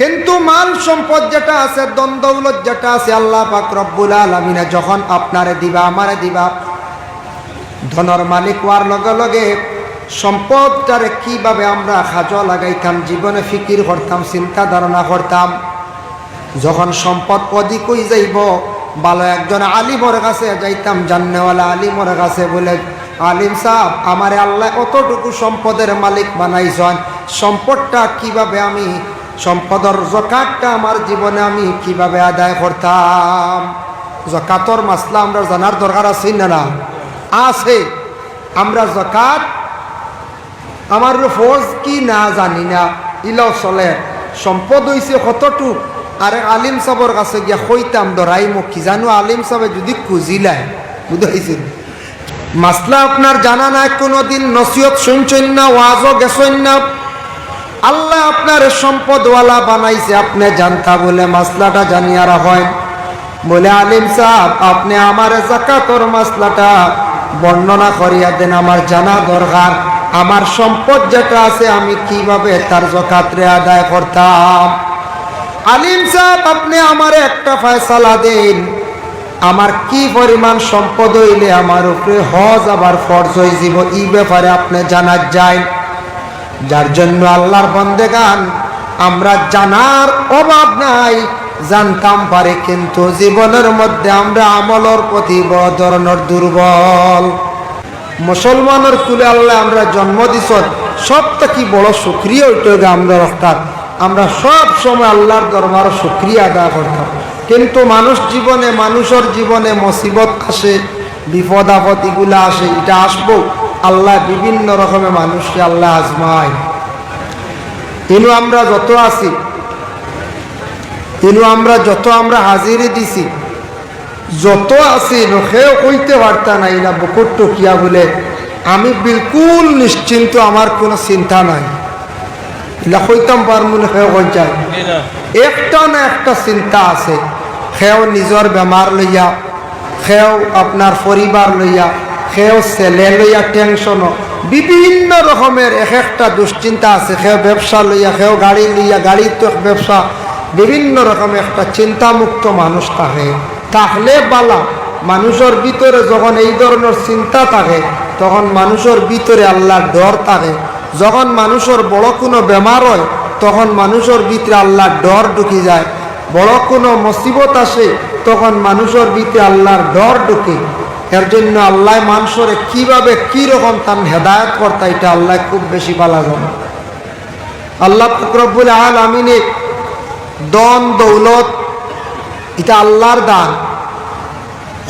কিন্তু মাল সম্পদ যেটা আছে দ্বন্দ্বৌলত যেটা আছে, আল্লাহ পাক রব্বুল আলমিনে যখন আপনারে দিবা, আমারে দিবা, ধনর মালিক হওয়ার লগে লগে সম্পদটারে কীভাবে আমরা খাজ লাগাইতাম, জীবনে ফিকির করতাম, চিন্তা ধারণা করতাম, যখন সম্পদ অধিক হয়ে যাইব, ভালো একজন আলিমর কাছে যাইতাম, জান্নেওয়ালা আলিমর কাছে বলে, আলিম সাহ আমার আল্লাহ অতটুকু সম্পদের মালিক বানাইছেন, সম্পদটা কীভাবে আমি সম্পদের জকাতটা আমার জীবনে আমি কীভাবে আদায় করতাম? জকাতর মাসলা আমরা জানার দরকার আছে না না? আছে। আমরা জকাত, আমার ফৌজ কি না জানি না। ইলাও চলে। সম্পদ হয়েছে কতটুক? আরে আলিম সাবর কাছে গিয়া কইতাম, দরাই মোক, কি জানো আলিম সাবে যদি খুঁজিলাই বুঝাইছিল মাসলা আপনার জানা নাই, কোনোদিন নসিহত শুনছেন না, ওয়াজও গেছেন না। আল্লাহ আপনার সম্পদওয়ালা বানাইছে, আপনি জানতা বলে মাসলাটা জানিয়ারা হয়। বলে, আলিম সাহেব, আপনি আমার জাকাতর মাসলাটা বর্ণনা করিয়া দেন, আমার জানা দরকার। আমার সম্পদ যেটা আছে, আমি কীভাবে তার জকাতরে আদায় করতাম? আলিম সাহেব, আপনি আমার একটা ফয়সালা দিন। আমার কি পরিমাণ সম্পদ হইলে আমার উপরে হজ আবার ফরজ হয়ে যাব এই ব্যাপারে আপনি জানার যায়। যার জন্য আল্লাহর বন্দে গান। আমরা জানার অভাব নাই। জানতাম পারে, কিন্তু জীবনের মধ্যে আমরা আমলের প্রতি বড় দুর্বল। মুসলমানের কুলে আল্লাহ আমরা জন্ম দিছ সব থেকে বড় সুক্রিয়া ওইটা আমরা রক্তার আমরা সব সময় আল্লাহর দরবার সুক্রিয়া আদায় করতাম। কিন্তু মানুষ জীবনে, মানুষের জীবনে মুসিবত আসে বিপদ আপদ এগুলা আসে, এটা আসব। আল্লাহ বিভিন্ন রকমের মানুষকে আল্লাহ আজমায়। কিন্তু আমরা যত আছি কিন্তু আমরা যত আমরা হাজিরে দিছি, যত আছি সেও কইতে পারতা নাই না, বকুর টকিয়া বলে। আমি বিলকুল নিশ্চিন্ত, আমার কোনো চিন্তা নাই। এলা কইতাম সেও একটা না একটা চিন্তা আছে, সেও নিজের বেমার লইয়া, সেও আপনার পরিবার লইয়া সেও ছেলে লইয়া টেনশন বিভিন্ন রকমের এক একটা দুশ্চিন্তা আছে। সেও ব্যবসা লইয়া, সেও গাড়ি লইয়া, গাড়ির তো ব্যবসা। বিভিন্ন রকমের একটা চিন্তামুক্ত মানুষ থাকে। তাহলে বালা, মানুষের ভিতরে যখন এই ধরনের চিন্তা থাকে, তখন মানুষের ভিতরে আল্লাহর ডর থাকে। যখন মানুষের বড় কোনো বেমার হয়, তখন মানুষের ভিতরে আল্লাহর ডর ঢুকি যায়। বড় কোনো মুসিবত আসে, তখন মানুষের ভিতরে আল্লাহর ডর ঢুকে। এর জন্য আল্লাহ মানুষরে কীভাবে রকম তার হেদায়ত করতা, এটা আল্লাহ খুব বেশি পালা জানে আল্লাহ ফকরবুল আল আমিনে দন, দৌলত, এটা আল্লাহর দান।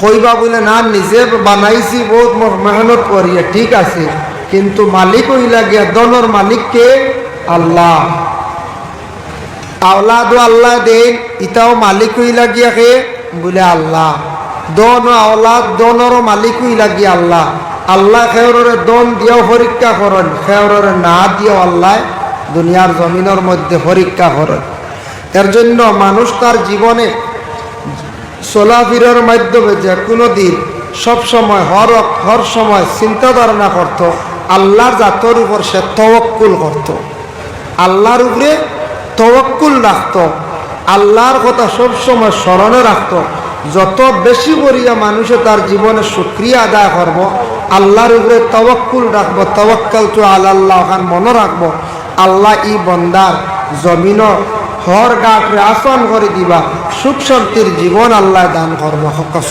কইবা বলে, না, নিজে বানাইছি বহুত মেহনত করিয়া ঠিক আছে, কিন্তু মালিক হইলা গিয়া দনের মালিককে আল্লাহ। আওলাদ আল্লাহ দেন ইটাও মালিক হইলা গিয়া কে? বলে, আল্লাহ। দন আওলাদ দনেরও মালিক হইলা গিয়া আল্লাহ। আল্লাহ খেয়রে দন দিয়েও পরীক্ষা করেন খেয়রে না দিয়েও আল্লাহ দুনিয়ার জমিনের মধ্যে পরীক্ষা করেন। এর জন্য মানুষ তার জীবনে চলাফিরের মাধ্যমে যে কোনো দিন সবসময় হর হর সময় চিন্তা ধারণা করত, আল্লাহর জাতর উপর সে তওয়াক্কুল করত। আল্লাহর উপরে তওয়াক্কুল রাখত, আল্লাহর কথা সবসময় স্মরণে রাখত। যত বেশি করিয়া মানুষে তার জীবনে সুক্রিয়া আদায় করব, আল্লাহর উপরে তওয়াক্কুল রাখব তওয়াক্কাল তো আল্লাহ ওখান মনে রাখব, আল্লাহ ই বন্দার জমিন হর গাঠরে আসন করে দিবা, সুখ শান্তির জীবন আল্লাহ দান করব।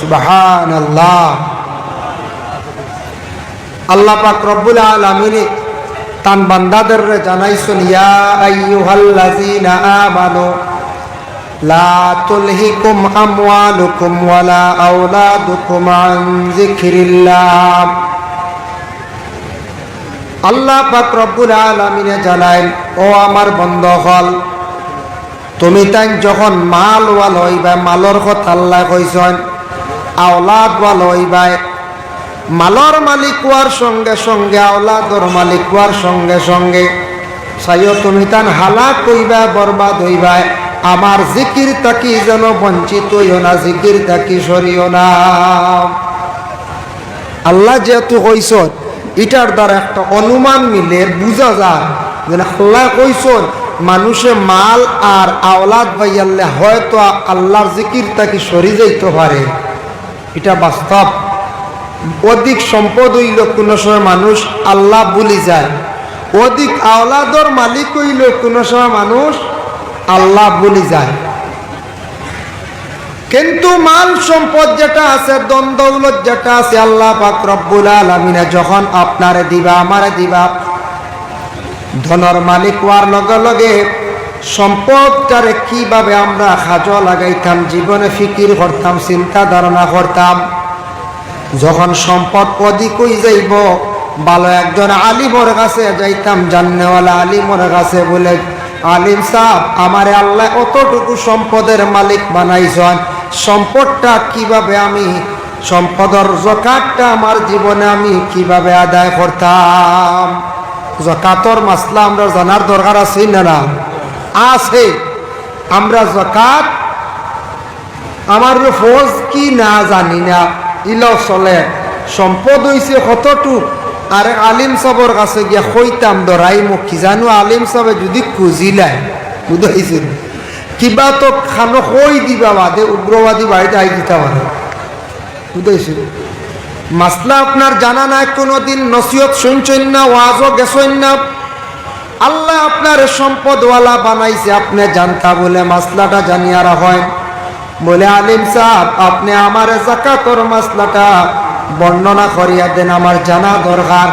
সুবাহান আল্লাহ আল্লাহ পাক রব্বুল আলামিনে তান বান্দাদের জানাইছেন, ইয়া আইয়ুহাল্লাযীনা আমানু লা তুলহিকুম আমওয়ালুকুম ওয়ালা আওলাদুকুম আন যিকরিল্লাহ। আল্লাহ পাক রব্বুল আলামিনে জানাইন ও আমার বন্ধ হল তুমি তাই যখন মাল ওয়াল হইবা, মালর কথা আল্লাহ কইছেন আওলাদ ওয়াল হইবাই মালর মালিক হওয়ার সঙ্গে সঙ্গে, আওলাদর মালিক হওয়ার সঙ্গে সঙ্গে, চাইও তুমি তান হালাক কইবা বরবাদ হইবা। আমার জিকির তাকি যেন বঞ্চিত না, জিকির তাকি সরিও না। আল্লাহ যেহেতু কইসন এটার দ্বারা একটা অনুমান মিলে বুঝা যায় যে আল্লাহ কইসন মানুষে মাল আর আওলাদ পাইয়ালে হয়তো আল্লাহর জিকির তাকে সরি যাইতে পারে। এটা বাস্তব। অধিক সম্পদ হইল কোনো সময় মানুষ আল্লাহ বলি যায়। অধিক আওলাদর মালিক হইল কোনো সময় মানুষ আল্লাহ বলি যায়। কিন্তু মাল সম্পদ যেটা আছে দ্বন্দ্বৌলত যেটা আছে, আল্লাহ পাক আলমিনে যখন আপনারে দিবা, আমারে দিবা, ধনর মালিক হওয়ার লগে লগে সম্পদটারে কীভাবে আমরা খাজ লাগাইতাম, জীবনে ফিকির করতাম, চিন্তা ধারণা করতাম, যখন সম্পদ অধিক হয়ে যাইব, ভালো একজন আলিমর কাছে যাইতাম, জান্নেওয়ালা আলিমর কাছে বলে আলিম সাহ আমারে আল্লাহ অতটুকু সম্পদের মালিক বানাইছেন। সম্পদটা কীভাবে আমি সম্পদর জকাতটা আমার জীবনে আমি কীভাবে আদায় করতাম? জকাতর মাসলা আমরা জানার দরকার আছে না না? আছে। আমরা জকাত আমার ফৌজ কি না জানি না। ইল চলে। সম্পদ হইছে কতটুক? আর আলিম সাবর কাছে গিয়া কইতাম দরাই কি জানো আলিম সাবে যদি খুঁজিলাই বুঝাইছিল কিবা তো খানো কই দিবা বাদে, উগ্রবাদী বাড়িতে আই দিতে পারে বুঝাইছিল মাসলা আপনার জানা নাই, কোনোদিন নসিহত শুনছেন না, ওয়াজও গেছেন না। আল্লাহ আপনার সম্পদওয়ালা বানাইছে, আপনি জানতা বলে মাসলাটা জানিয়ারা হয়। বলে, আলিম সাহেব, আপনি আমার জাকাতর মাসলাটা বর্ণনা করিয়া দেন, আমার জানা দরকার,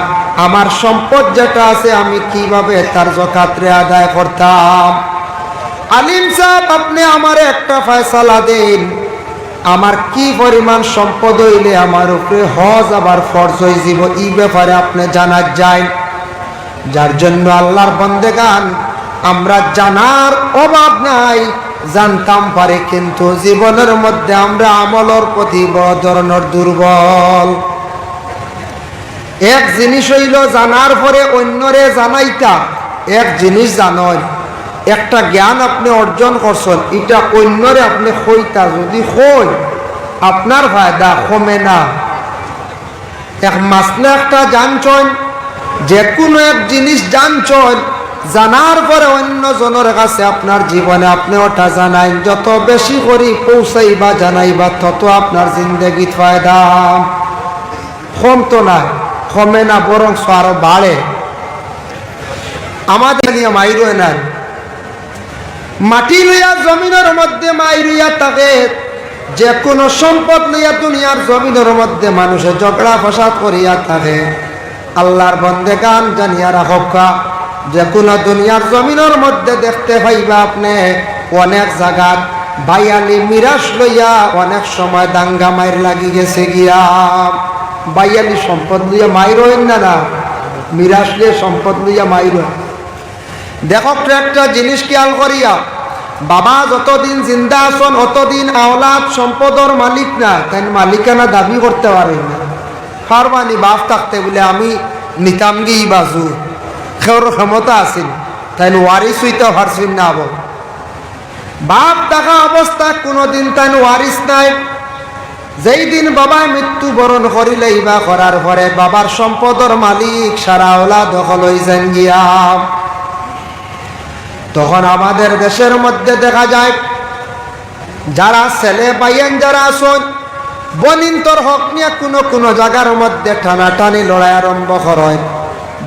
আমার সম্পদ যেটা আছে আমি কীভাবে তার জকাত্রে আদায় করতাম? আলিম সাহেব, আপনি আমার একটা ফয়সালা দিন। আমার কি পরিমাণ সম্পদ হইলে আমার উপরে হজ আবার ফরজ হয়ে যাব, এই ব্যাপারে আপনি জানার যায় যার জন্য আল্লাহর বন্দেগান, আমরা জানার অভাব নাই জানতাম পারে কিন্তু জীবনের মধ্যে আমরা আমলের প্রতি বড় ধরনের দুর্বল। এক জিনিস হইল জানার পরে অন্যরে জানাইতা, এক জিনিস জানয়। একটা জ্ঞান আপনি অর্জন করছেন, এটা অন্যরে আপনি হইতা যদি হই আপনার ফায়দা কমে না। এক মাসলে একটা জানছেন যে কোনো এক জিনিস জানছেন জানার পরে অন্য জনের কাছে আপনার জীবনে আপনি ওটা জানাই, যত বেশি করি পৌঁছাইবা, জানাইবা, তত আপনার জিন্দগিত ফায়দা। কম তো না, কমে না বরং আরও বাড়ে। আমাদের নিয়ে মাইরো না মাটি লইয়া, জমিনের মধ্যে মাইরিয়া তাকে যে কোনো সম্পদ লইয়া দুনিয়ার জমিনের মধ্যে মানুষে ঝগড়া ফসাদ করিয়া থাকে। আল্লাহর বন্দে গান জানিয়া রাখা যে কোনো দুনিয়ার জমিনের মধ্যে দেখতে পাইবা আপনি, অনেক জায়গাত বাইয়ালি মিরাস লইয়া অনেক সময় দাঙ্গা মাইর লাগি গেছে গিয়া। বাইয়ালি সম্পদ লইয়া মাইর হইন না না? মিরাস লিয়ে সম্পদ লইয়া মাইর দেখো, একটা জিনিস খেয়াল করিয়া, বাবা যতদিন জিন্দা আসন অতদিন আওলাদ সম্পদর মালিক না তাই মালিকানা দাবি করতে পারে না? ফারমানি বাপ থাকতে বলে আমি নিতাম গিয়ে বাজু। খেওর ক্ষমতা আছিল। তাই ওয়ারিস হইতে পারছেন না আব বাপ থাকা অবস্থা কোনোদিন তাই ওয়ারিস নাই। যেই দিন বাবায় মৃত্যু বরণ করিলেই বা করার পরে বাবার সম্পদর মালিক সারা ওলা দখল হইছেন গিয়া। তখন আমাদের দেশের মধ্যে দেখা যায়, যারা ছেলে পাইয়েন যারা আসন বনিন্তর হক নিয়ে কোনো কোনো জায়গার মধ্যে টানাটানি লড়াই আরম্ভ করেন।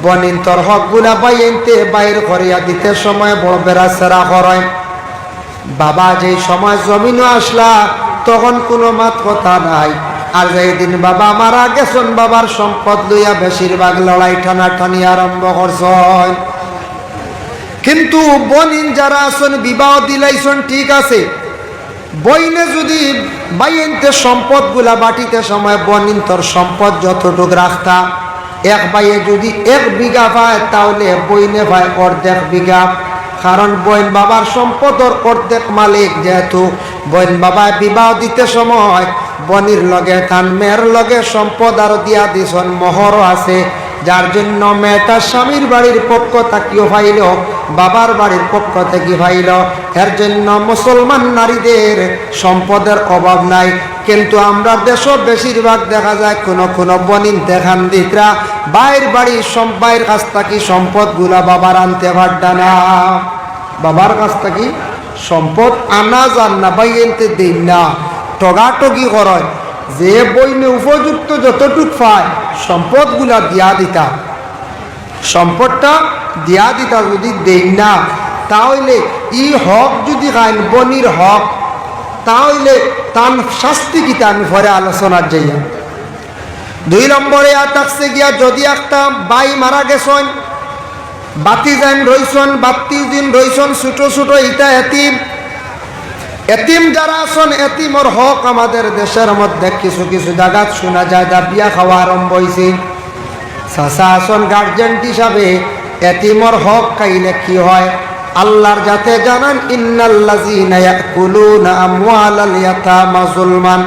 বনিন্তর হকগুলা পাইয়েনতে বাইর করিয়া দিতে সময় বড় বেড়া সেরা করেন বাবা যেই সময় জমিন আসলা, তখন কোনো মাত কথা নাই। আর যেই দিন বাবা মারা গেছেন, বাবার সম্পদ লইয়া বেশিরভাগ লড়াই টানাটানি আরম্ভ করছেন। কিন্তু বনিন যারা আছেন, বিবাহ দিলাইছেন, ঠিক আছে। বইনে যদি বাইনতে সম্পদগুলা বাটিতে সময় বনিন তোর সম্পদ যতটুক রাখতা এক বাইয়ে যদি এক বিঘা পায়, তাহলে বইনে পায় অর্ধেক বিঘা। কারণ বইন বাবার সম্পদর অর্ধেক মালিক যেহেতু। বইন বাবায় বিবাহ দিতে সময় বনির লগে তান মেয়ের লগে সম্পদ আরও দিয়া দিছন মোহরও আছে। যার জন্য মেয়েটা স্বামীর বাড়ির পক্ষ তাকিও ভাইল, বাবার বাড়ির পক্ষ থেকে ভাইল। এর জন্য মুসলমান নারীদের সম্পদের অভাব নাই। কিন্তু আমরা দেশও বেশিরভাগ দেখা যায় কোনো কোনো বনিন দেখান দিকরা, বাইর বাড়ির বাইর কাছ থাকি সম্পদগুলা বাবার আনতে পারডা না? বাবার কাছ থাকি সম্পদ আনা যান না, বাই এনতে দেন না। টগাটগি করয় যে বইনে উপযুক্ত যতটুক পায়, সম্পদগুলা দিয়া দিতা। সম্পদটা দিয়া দিতা যদি দেই না, তাহলে ই হক যদি খাইন বনির হক তাহলে তান শাস্তি কিতা আমি ঘরে আলোচনার যাইয়া দুই নম্বরে আর থাকছে গিয়া যদি একটা বাই মারা গেছন, বাতি যান রইছন, বাতি দিন রইছন, ছোট ছোট ইটা এতিম। এতিম যারা আছেন, এতিমর হক আমাদের দেশের মধ্যে কিছু কিছু জায়গাত শোনা যায় দা বিয়া খাওয়া আরম্ভ হয়েছে চাচা আসন গার্জেন হিসাবে, এতিমর হক খাইলে কি হয়? আল্লাহর যাতে জানান, ইন্নাল্লাযীনা ইয়াকুলুনা আমওয়ালাল ইয়াতামা যুলমান,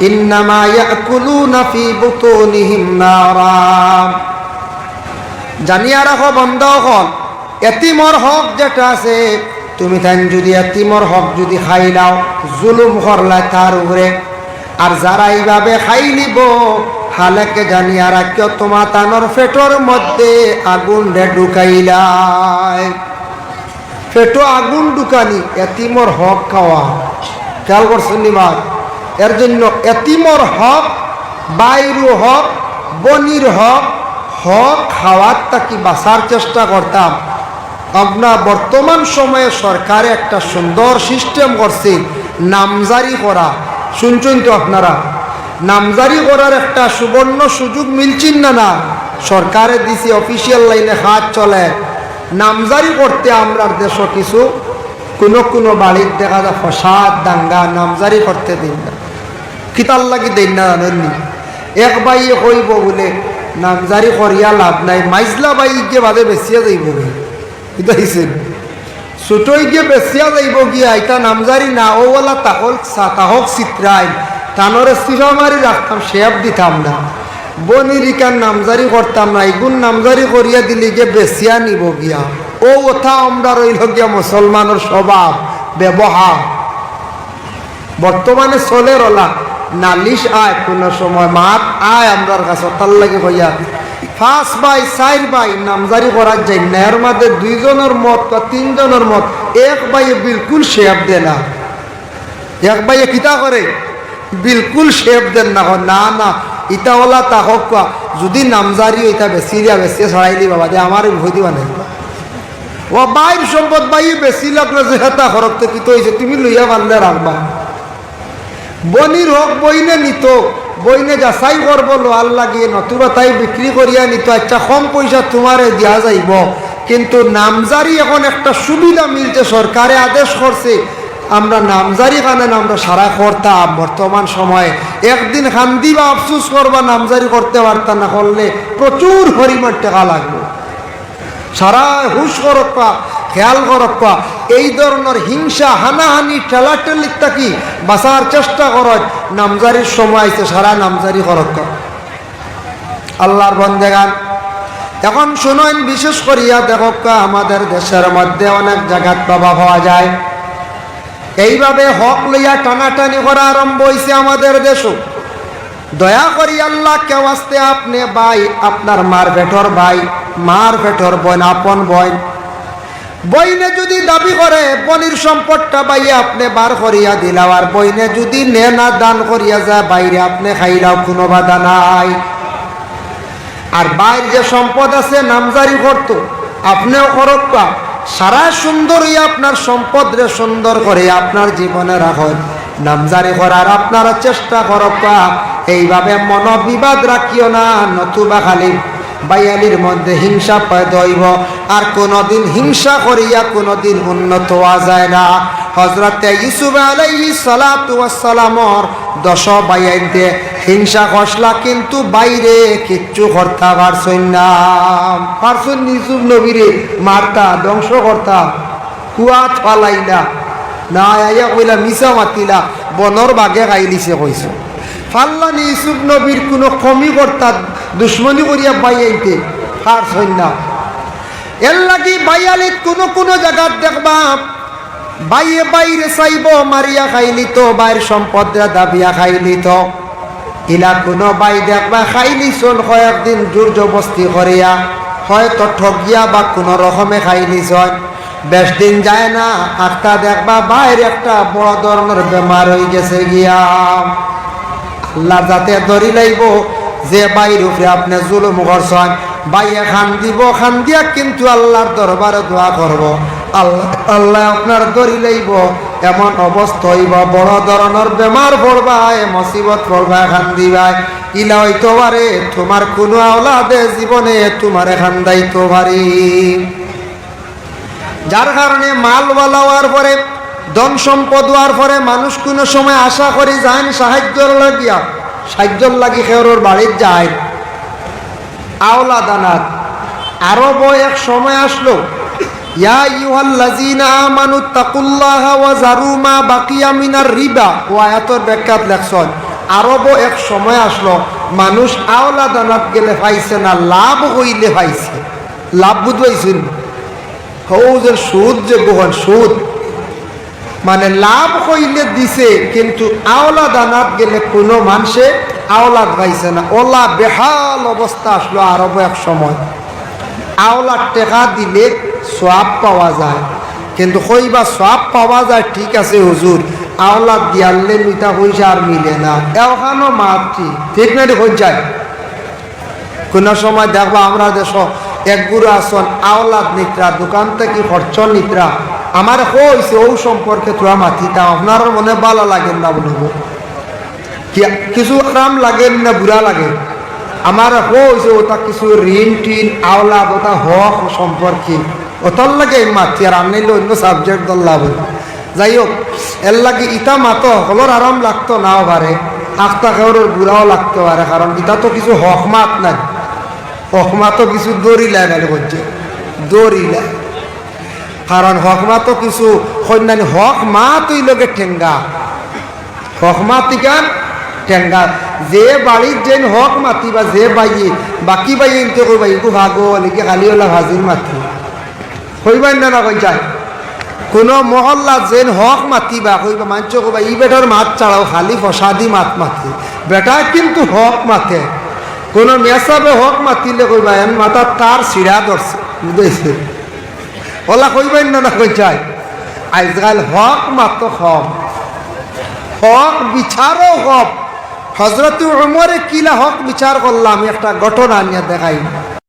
ইন্নামা ইয়াকুলুনা ফি বুতুনিহিম নারা। জানিয়া রাখো বন্ধ হল। এতিমর হক যেটা আছে, তুমি তাই যদি এতিমর হক যদি খাই নাও, জুলুম করলা তার উপরে। আর যারা এইভাবে খাই নিব, হালেকে জানিয়া রাখিও তোমার তানোর ফেটোর মধ্যে আগুন রে ফেটো আগুন ঢুকানি এতিমর হক খাওয়া খেয়াল করছেন নিমার এর জন্য এতিমর হক বাইরু হক বনির হক হক খাওয়ার তাকি বাঁচার চেষ্টা করতাম আপনার বর্তমান সময়ে সরকারে একটা সুন্দর সিস্টেম করছে নামজারি করা শুনছেন তো আপনারা নামজারি করার একটা সুবর্ণ সুযোগ মিলছেন না না? সরকারে দিছে অফিসিয়াল লাইনে হাত চলে। নামজারি করতে আমরা দেশ কিছু কোনো কোনো বাড়ির দেখা যায় ফসাদ, দাঙ্গা, নামজারি করতে দিন না। কিতার লাগি দিন না জানেননি? এক বাইয়ে কইব বলে, নামজারি করিয়া লাভ নাই, মাইজলা বাই গিয়ে বাদে বেচিয়া যাইব হিসেব ছোটই গিয়ে বেচিয়া যাইব গিয়া এটা নামজারি না ওওয়ালা তাহল তাহক চিত্রাই তানরে সিফা মারি রাখতাম শেপ দিতাম না। বনিরিকার নামজারি করতাম না এগুন নামজারি করিয়া দিলি গিয়ে বেচিয়া নিব গিয়া। ও ওথা আমরা রইল গিয়া মুসলমানের স্বভাব, ব্যবহার। বর্তমানে চলে রলা, নালিশ আয়, কোনো সময় মাত আয় আমরার কাছে, তার লাগে হইয়া ফার্স্ট বাই চার বাই, নামজারি করার যাই না এর মধ্যে দুইজনের মত বা তিনজনের মত, এক বাইয়ে বিলকুল শেপ দে না। এক বাইয়ে কিতা করে? বিলকুল শেপ দেন না না ইটা ওলা তা হোক কোয়া, যদি নামজারি ইটা বেশি দিয়া বেশি ছড়াইলি বাবা যে আমার ভয় দিবা নাই। ও বাইর সম্পদ বাই বেশি লাগলে যে হেতা খরক তো কি তো হয়েছে তুমি লইয়া পারলে রাখবা। বনির হোক বইনে নিত বইনে যাচাই করব লোহার লাগিয়ে নতুবা তাই বিক্রি করিয়া নিত আচ্ছা কম পয়সা তোমারে দেওয়া যাইব। কিন্তু নামজারি এখন একটা সুবিধা মিলছে সরকারে আদেশ করছে আমরা নামজারি কানে আমরা সারা করতাম। বর্তমান সময়ে একদিন খান্দি বা আফসুস করবা, নামজারি করতে পারতাম না, করলে প্রচুর পরিমাণ টাকা লাগবে। সারা হুশ করক্কা খেয়াল করক্কা এই ধরনের হিংসা, হানাহানি, ঠেলাঠেলি থাকি বাঁচার চেষ্টা করত। নামজারির সময় আইছে, সারা নামজারি করক্কা আল্লাহর বন্দেগান। এখন শুনেন, বিশেষ করিয়া দেখক্কা আমাদের দেশের মধ্যে অনেক জায়গাত বাবা পাওয়া যায়। এইভাবে হক লইয়া টানাটানি করা আরম্ভ হয়েছে আমাদের দেশও দয়া করি আল্লাহ, কেউ আসতে আপনি ভাই, আপনার মার বেঠর ভাই, মার বেঠর বোন, আপন বোন। বইনে যদি দাবি করে, বনির সম্পদটা বাইয়ে আপনি বার করিয়া দিলাও, আর বইনে যদি নে না, দান করিয়া যায় বাইরে আপনি খাইলাও কোনো বাধা নাই। আর বাইর যে সম্পদ আছে, নামজারি করতো, আপনিও করক পা সারা সুন্দর হইয়া আপনার সম্পদ রে সুন্দর করে আপনার জীবনে রাখেন। নামজারি করার আপনারা চেষ্টা করক পা। এইভাবে মনোবিবাদ রাখিও না, নতুবা খালি বাইয়ালির মধ্যে হিংসা পয়দা হইব। আর কোনোদিন হিংসা করিয়া কোনোদিন উন্নত হওয়া যায় না। হজরতে ইসুফ আলাইহি সালাতু ওয়াসসালামর দশ বাইয়াইতে হিংসা কষলা কিন্তু বাইরে, কিচ্ছু করতে পারছই না। পারছই ইসুফ নবীরে, মারতা, ধ্বংস করতা। কুয়াত ফালাইলা না আইয়া কইলা, মিছা মাতিলা বনর বাগে খাইলিছে কইছো ফাল্লানি ইসুফ নবীর কোনো কমি কর্তা দুশ্মনী করিয়া বাইয়াইতে পারছই না। এর লাগি বাইয়ালিত কোনো কোনো জায়গাত দেখবা, বাইয়ে বাইরে চাইব মারিয়া খাইলি তো বাইর সম্পদরা দাবিয়া খাইলি তো। ইলা কোনো বাই দেখবা খাইলি চল কয়েকদিন জোর জবস্তি করিয়া হয়তো ঠগিয়া বা কোনো রকমে খাইলি চল। বেশ দিন যায় না একটা দেখবা বাইরে একটা বড় ধরনের বেমার হয়ে গেছে গিয়া। আল্লাহ যাতে ধরি লাইব যে বাইর উপরে আপনি জুলুম করছেন বাইয়ে খান দিব খান দিয়া কিন্তু আল্লাহর দরবারে দোয়া করব আল্লাহ আল্লাহ আপনার ধরি লাইব, এমন অবস্থা হইব বড় ধরনের বেমার পড়বা এ মুসিবত পড়বা খান দিবাই ইলা হইতে পারে, তোমার কোনো আওলাদে জীবনে তোমার এখান দায়িত্ব পারি যার কারণে মালওয়ালা হওয়ার পরে, ধন সম্পদ হওয়ার পরে মানুষ কোনো সময় আশা করি যান সাহায্য লাগিয়া সাহায্য লাগি খেওর বাড়ির যায়। আওলা দানাত আরব এক সময় আসলো ইয়া মা আরবও এক সময় আসলো, মানুষ আওলা দানাত গেলে পাইছে না, লাভ হইলে পাইছে। লাভ বুঝবাইছেন যে সুদ যে গোহন সুদ। মানে লাভ হইলে দিছে, কিন্তু আওলা দানাত গেলে কোনো মানুষে আওলাদ পাইছে না। ওলা বেহাল অবস্থা আসলো আরব এক সময়। আওলার টেকা দিলে সোয়াব পাওয়া যায়। কিন্তু কইবা সোয়াব পাওয়া যায়, ঠিক আছে হুজুর, আওলাদ দিয়ালে মিতা পয়সা আর মিলে না। এখানো মাতৃ, ঠিক না দেখুন যায় কোনো সময় দেখবা আমরা দেশ এক গুরু আসন আওলাদ নিত্রা, দোকান থেকে খরচ নিত্রা। আমার হয়েছে ও সম্পর্কে তোরা মাথিতা আপনার মনে ভালো লাগেন না বলব কিছু আরাম লাগেন না বুড়া লাগে? আমার হয়েছে ওটা কিছু ঋণ টিন, আওলাদ, ওটা হক সম্পর্কে। ওটার লাগে মাতি আর আনলে অন্য সাবজেক্ট দল লাভ যাই হোক, এর লাগে ইটা মাত হলর আরাম লাগতো নাও পারে আখতা খেওর বুড়াও লাগতে পারে কারণ ইটা তো কিছু হক মাত নাই। হকমা তো কিছু দৌড়িলায় না বলছে দৌড়িলায় কারণ হকমা তো কিছু কন্যানি হক মা তুই লোকে ঠেঙ্গা হক মা তিকান ঠেঙ্গা যে বাড়ির যেন হক মাতি বা যে বাইয়ে বাকি বাইয়ে ইনতে কইবা ইগু ভাগো লিখে খালি ওলা ভাজির মাতি কইবাই না না কই যায় কোনো মহল্লা যেন হক মাতিবা, কইবা মাঞ্চ কইবা, ই বেটার মাত চাড়াও খালি ফসাদি মাত মাতি। বেটা কিন্তু হক মাতে। কোনো মেসাবে হক মাতিলে কইবা এন মাথা তার সিরা ধরছে বুঝেছে? ওলা কইবেন না না কই চাই। আজকাল হক মাত্র হক। হক বিচারও হক। হজরত উমরে কিলা হক বিচার করলাম, একটা ঘটনা নিয়ে দেখাই।